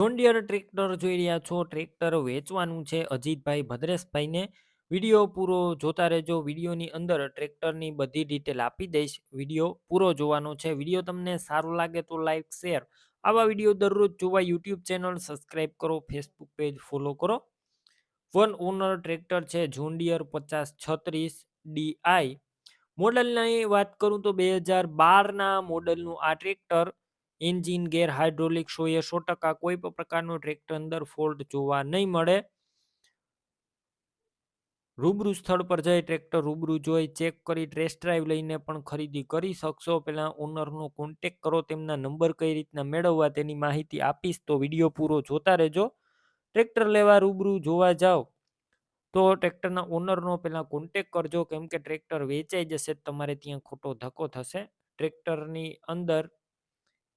John Deere tractor જોઈ રહ્યા છો. ટ્રેક્ટર વેચવાનું છે. અજીતભાઈ ભદ્રેશભાઈને વીડિયો પૂરો જોતા રહેજો. વિડીયોની અંદર ટ્રેક્ટરની બધી ડિટેલ આપી દઈશ. વીડિયો પૂરો જોવાનો છે. વીડિયો તમને સારો લાગે તો લાઈક, શેર. આવા વીડિયો દરરોજ જોવા યુટ્યુબ ચેનલ સબસ્ક્રાઈબ કરો. ફેસબુક પેજ ફોલો કરો. વન ઓનર ટ્રેક્ટર છે. જોન્ડિયર પચાસ છત્રીસ ડીઆઈ મોડલની વાત કરું તો બે હજાર બારના મોડલનું આ ટ્રેક્ટર એન્જિન ગેર હાઇડ્રોલિક સો એ સો ટકા કોઈ પણ પ્રકારનો ટ્રેક્ટર અંદર ફોલ્ટ જોવા નહીં મળે. રૂબરૂ સ્થળ પર જઈ ટ્રેક્ટર રૂબરૂ જોઈ, ચેક કરી, ટેસ્ટ ડ્રાઈવ લઈને પણ ખરીદી કરી શકશો. પહેલાં ઓનરનો કોન્ટેક કરો, તેમના નંબર કઈ રીતના મેળવવા તેની માહિતી આપીશ તો વીડિયો પૂરો જોતા રહેજો. ટ્રેક્ટર લેવા રૂબરૂ જોવા જાઓ તો ટ્રેક્ટરના ઓનરનો પહેલાં કોન્ટેક કરજો, કેમ કે ટ્રેક્ટર વેચાઈ જશે, તમારે ત્યાં ખોટો ધક્કો થશે. ટ્રેક્ટરની અંદર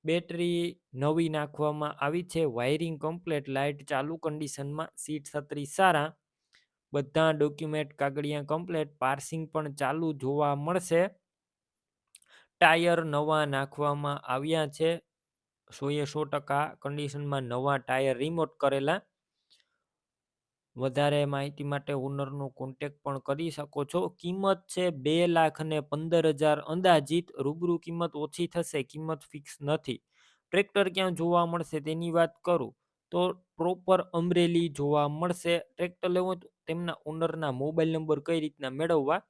બેટરી નવી નાખવામાં આવી છે, વાયરિંગ કમ્પ્લેટ, લાઇટ ચાલુ કન્ડિશનમાં, સીટ છત્રી સારા, બધા ડોક્યુમેન્ટ કાગળિયા કમ્પ્લેટ, પાર્સિંગ પણ ચાલુ જોવા મળશે. ટાયર નવા નાખવામાં આવ્યા છે, સોએ સો ટકા કન્ડિશનમાં નવા ટાયર રિમોટ કરેલા. વધારે માહિતી માટે ઓનરનો કોન્ટેક પણ કરી શકો છો. કિંમત છે બે લાખ અને પંદર હજાર અંદાજિત. રૂબરૂ કિંમત ઓછી થશે, કિંમત ફિક્સ નથી. ટ્રેક્ટર ક્યાં જોવા મળશે તેની વાત કરું તો પ્રોપર અમરેલી જોવા મળશે. ટ્રેક્ટર લેવું તેમના ઓનરના મોબાઈલ નંબર કઈ રીતના મેળવવા?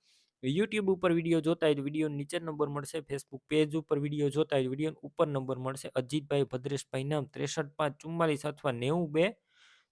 યુટ્યુબ ઉપર વીડિયો જોતા હોય તો વીડિયો નીચે નંબર મળશે. ફેસબુક પેજ ઉપર વીડિયો જોતા હોય વીડિયો ઉપર નંબર મળશે. અજીતભાઈ ભદ્રેશભાઈ નામ ત્રેસઠ પાંચ ચુમ્માલીસ અથવા નેવું બે